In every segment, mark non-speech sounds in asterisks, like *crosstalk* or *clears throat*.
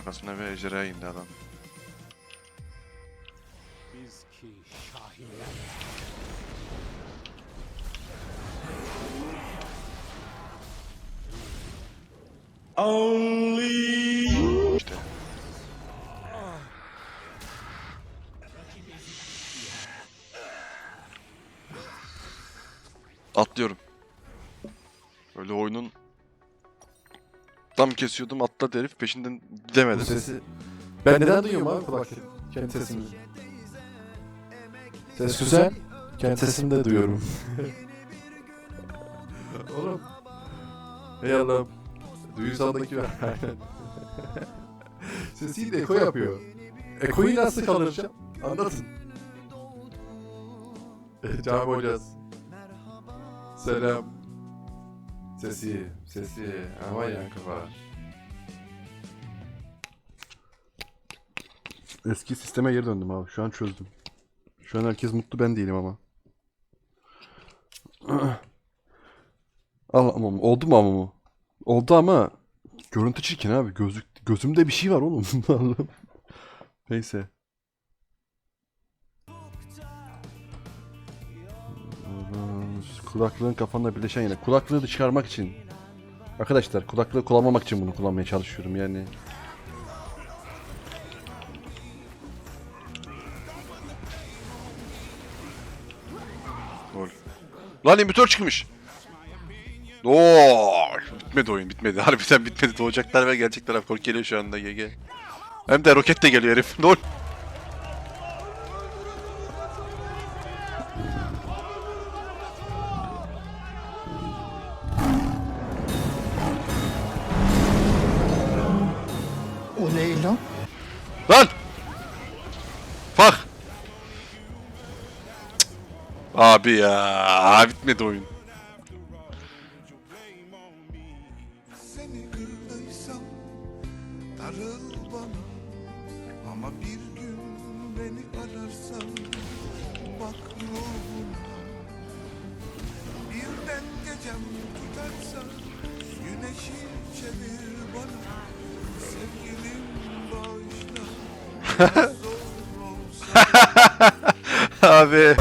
arkasına ve ejderhaya indi adam. Biz ki şahinler. İşte. Atlıyorum. Öyle oyunun tam kesiyordum atladı herif peşinden Bu gidemedi. sesi... Ben neden duyuyorum abi kulaklık? Kendi sesimi. Ses güzel. Kendi sesimi de duyuyorum. *laughs* Oğlum. Ey Allah'ım. Duyusaldaki ver. Aynen. *laughs* Sesi de eko yapıyor. Ekoyu nasıl kaldıracağım? Anlatın. *laughs* Cami hocası. Selam. Sesi, sesi. Ama yankı var. Eski sisteme geri döndüm abi. Şu an çözdüm. Şu an herkes mutlu ben değilim ama. *clears throat* Al ama oldu mu ama mu? Oldu ama görüntü çirkin abi. Gözlük gözümde bir şey var oğlum. *laughs* Neyse. Kulaklığın kafanda birleşen yine. Kulaklığı çıkarmak için. Arkadaşlar kulaklığı kullanmamak için bunu kullanmaya çalışıyorum yani. Gol. Lan imitör çıkmış. Oo, bitmedi oyun bitmedi. *laughs* Harbiden bitmedi. Doğacaklar ve gelecekler. abi. Korku şu anda GG. Hem de roket de geliyor herif. *laughs* O Abi ya, bitmedi oyun. *laughs* Seni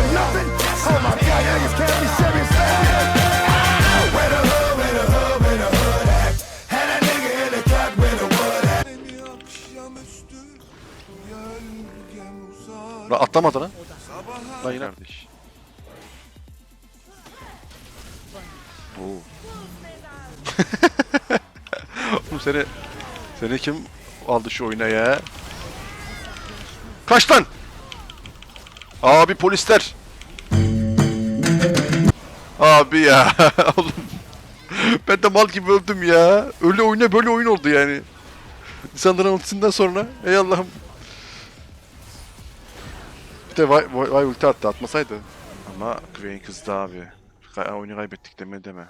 Lan atlamadı lan. Lan yine kardeş. Oo. *laughs* Oğlum seni seni kim aldı şu oyuna ya? Kaç lan? Abi polisler. Abi ya *laughs* oğlum. Ben de mal gibi öldüm ya. Öyle oyuna böyle oyun oldu yani. İnsanların ultisinden sonra. Ey Allah'ım. De vay, vay, ulti attı atmasaydı. Ama Queen kızdı abi. Kay- oyunu kaybettik deme deme.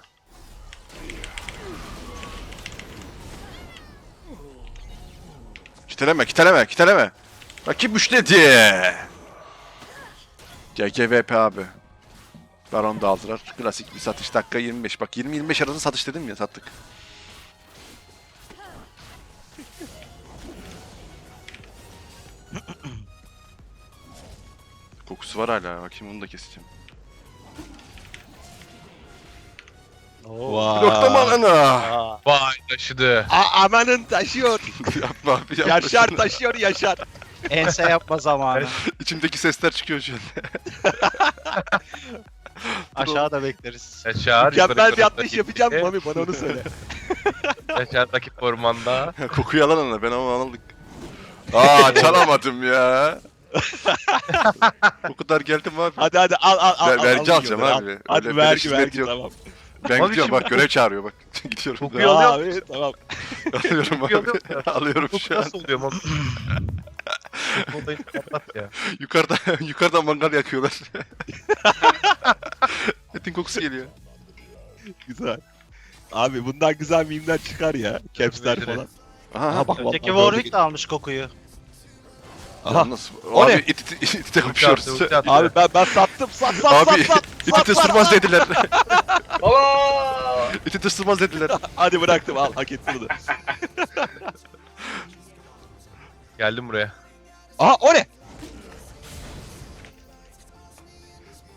Kiteleme kiteleme kiteleme. Rakip üçledi. GGVP abi. Baron da aldılar. Klasik bir satış dakika 25. Bak 20-25 arası satış dedim ya sattık. Kokusu var hala. Bakayım onu da keseceğim. Bloklama alana. Vay taşıdı. A- amanın taşıyor. *laughs* yapma abi yapma. Yaşar şunu. taşıyor Yaşar. Ense yapma zamanı. *laughs* İçimdeki sesler çıkıyor şu an. *laughs* Aşağıda bekleriz. Yaşar. Mükemmel bir atlayış yapacağım Mami bana onu söyle. Yaşar rakip ormanda. Kokuyu alan ana ben ama anladık. Aa çalamadım ya. O kadar geldim abi. Hadi hadi al al al. Ver- al, vergi al, alacağım al. abi. Hadi vergi vergi yok. tamam. Ben Abi gidiyorum şimdi- bak görev çağırıyor bak. *laughs* Gidiyorum. Da. alıyor. Abi *laughs* tamam. Alıyorum abi. alıyor. *laughs* Alıyorum Bu şu an. nasıl oluyor Mami? Bu odayı kapat ya. Yukarıda yukarıdan mangal yakıyorlar. Etin kokusu geliyor. Güzel. Abi bundan güzel mimler çıkar ya. Capsler falan. Aha. Aha bak Öteki vallahi Warwick de almış kokuyu. Aha. Nasıl? O abi ne? it it it it'e Ulti kapışıyoruz. attı, ulti attı. Abi ben ben sattım sat sat Abi sat sat. *laughs* iti sat, tıstırmaz sat. dediler. Aa! iti tıstırmaz dediler. *laughs* Hadi bıraktım al hak etti bunu. Geldim buraya. Aha o ne?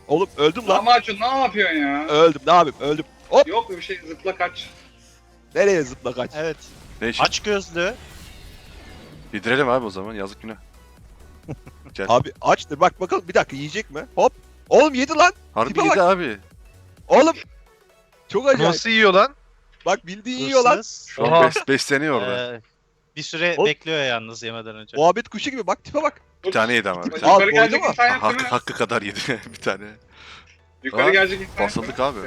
Oğlum öldüm lan. Lahmacun ne yapıyorsun ya? Öldüm ne yapayım öldüm. Hop Yok bir şey zıpla kaç. nereye zıpla kaç. Evet. İş? Aç gözlü. Yedirelim abi o zaman yazık günah. Gel. Abi açtır bak bakalım bir dakika yiyecek mi? Hop. Oğlum yedi lan. Harbi tipe yedi bak. abi. Oğlum. Çok acayip. Nasıl yiyor lan? Bak bildiğin yiyor lan. Hırsız. Şu an bes- besleniyor orada. Ee, bir süre Oğlum. bekliyor yalnız yemeden önce. Muhabbet kuşu gibi bak tipe bak. Bir tane yedi ama. Bir Al, tane. Yukarı koydu gelecek mu? insan yok değil Hakkı, mi? hakkı kadar yedi *laughs* bir tane. Yukarı Aa, gelecek insan yok Basıldık değil abi.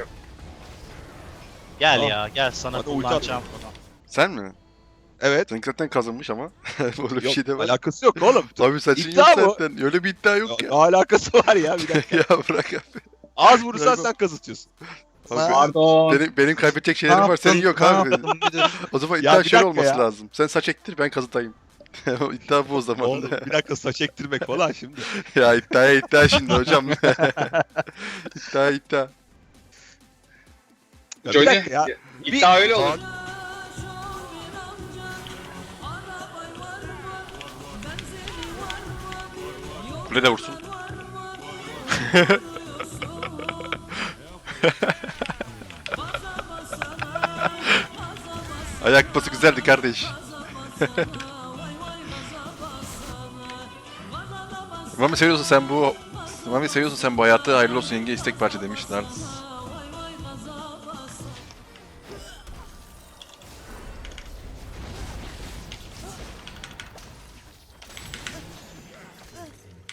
Gel ya gel sana Hadi ulti kullanacağım bunu. Sen mi? Evet. Seninki zaten kazınmış ama. *laughs* Böyle bir Yok şey de var. alakası yok oğlum. *laughs* Abi saçın İddia yok bu. zaten. Öyle bir iddia yok Ya, ya. alakası var ya bir dakika. *laughs* ya bırak abi. Az vurursan Bırak- sen kazıtıyorsun. Abi, Pardon. benim, benim kaybedecek şeylerim var senin yok abi. O zaman iddia bir şöyle olması ya. lazım. Sen saç ektir ben kazıtayım. İddia bu o zaman. Oğlum bir dakika saç ektirmek falan şimdi. ya iddiaya iddia şimdi hocam. iddia iddia. Ya bir dakika ya. İddia öyle olur. Kule de vursun. *laughs* Ayak pası güzeldi kardeş. *laughs* Mami seviyorsun sen bu Mami seviyorsun sen bu hayatı hayırlı olsun yenge istek parça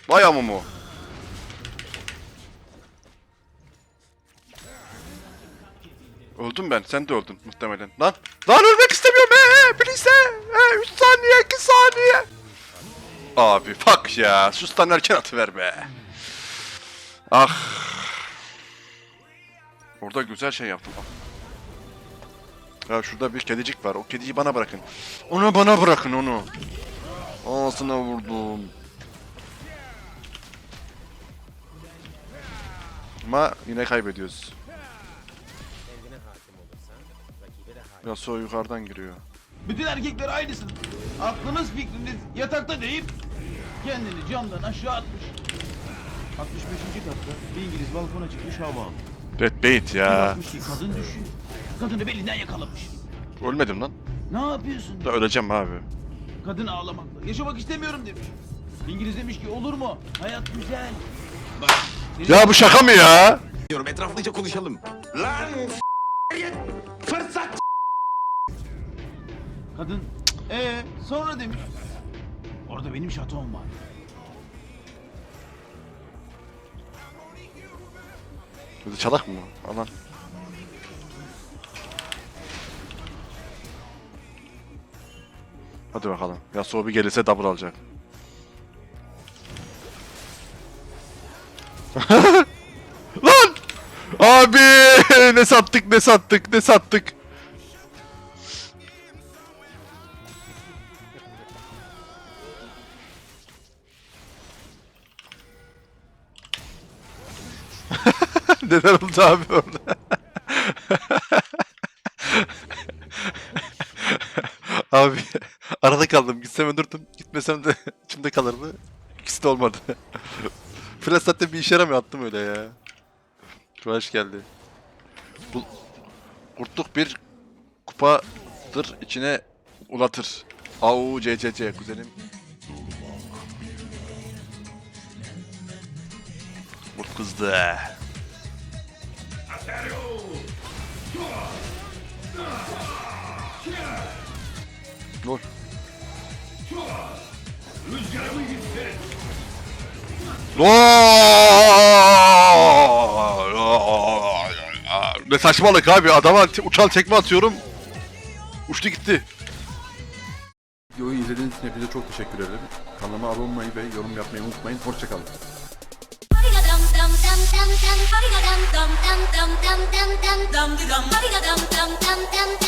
demişler. Vay amumu. Öldüm ben, sen de öldün muhtemelen. Lan! Lan ölmek istemiyorum! Ee, please! Ee, 3 saniye, 2 saniye! Abi fuck ya, şu stun erken atıver be. Ah. Orada güzel şey yaptım. Ya şurada bir kedicik var, o kediyi bana bırakın. Onu bana bırakın onu. Ağzına vurdum. Ama yine kaybediyoruz. Yasuo yukarıdan giriyor. Bütün erkekler aynısın. Aklınız fikriniz yatakta deyip kendini camdan aşağı atmış. 65. katta bir İngiliz balkona çıkmış hava almış. Red bait Bir ya. Bakmış ki kadın düşüyor. Kadını belinden yakalamış. Ölmedim lan. Ne yapıyorsun? Da öleceğim abi. Kadın ağlamakla. Yaşamak istemiyorum demiş. İngiliz demiş ki olur mu? Hayat güzel. Bak. Ya bu şaka mı ya? Diyorum etraflıca konuşalım. Lan fırsat Kadın ee sonra demiş. Orada benim şatom var. Bizi çalak mı? Alan. Hadi bakalım. Yasuo bir gelirse double alacak. Abi *laughs* ne sattık ne sattık ne sattık. *laughs* Neler oldu abi orada? *laughs* abi arada kaldım. Gitsem ölürdüm. Gitmesem de içimde kalırdı. İkisi de olmadı. Flash zaten bir işe yaramıyor. Attım öyle ya. Flash geldi. Bu kurtluk bir kupadır içine ulatır. Au CCC kuzenim. Kurt kızdı. Gol. Ne saçmalık abi adama te- uçan tekme atıyorum. Uçtu gitti. Videoyu izlediğiniz için hepinize çok teşekkür ederim. Kanalıma abone olmayı ve yorum yapmayı unutmayın. Hoşçakalın. Dum dum dum